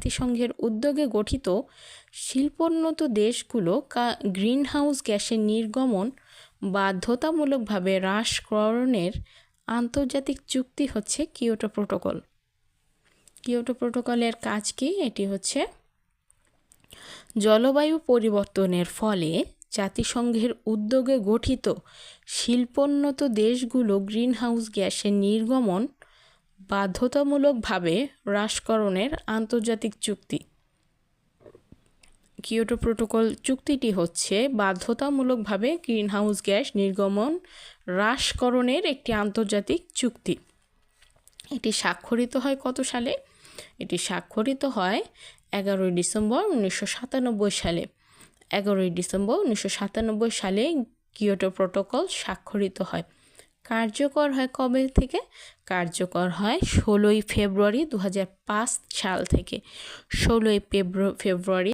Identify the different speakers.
Speaker 1: জাতিসংঘের উদ্যোগে গঠিত শিল্পোন্নত দেশগুলো গ্রিনহাউস গ্যাসের নির্গমন বাধ্যতামূলকভাবে হ্রাসকরণের আন্তর্জাতিক চুক্তি হচ্ছে কিয়োটো প্রোটোকল। কিয়োটো প্রোটোকলের কাজ কি? এটি হচ্ছে জলবায়ু পরিবর্তনের ফলে জাতিসংঘের উদ্যোগে গঠিত শিল্পোন্নত দেশগুলো গ্রিনহাউস গ্যাসের নির্গমন বাধ্যতামূলকভাবে হ্রাসকরণের আন্তর্জাতিক চুক্তি। কিয়োটো প্রোটোকল চুক্তিটি হচ্ছে বাধ্যতামূলকভাবে গ্রিনহাউস গ্যাস নির্গমন হ্রাসকরণের একটি আন্তর্জাতিক চুক্তি। এটি স্বাক্ষরিত হয় কত সালে? এটি স্বাক্ষরিত হয় এগারোই ডিসেম্বর উনিশশো সাতানব্বই সালে। এগারোই ডিসেম্বর উনিশশো সাতানব্বই সালে কিয়োটো প্রোটোকল স্বাক্ষরিত হয়। কার্যকর হয় কবে থেকে? কার্যকর হয় ষোলোই ফেব্রুয়ারি দু হাজার পাঁচ সাল থেকে। ষোলোই ফেব্রুয়ারি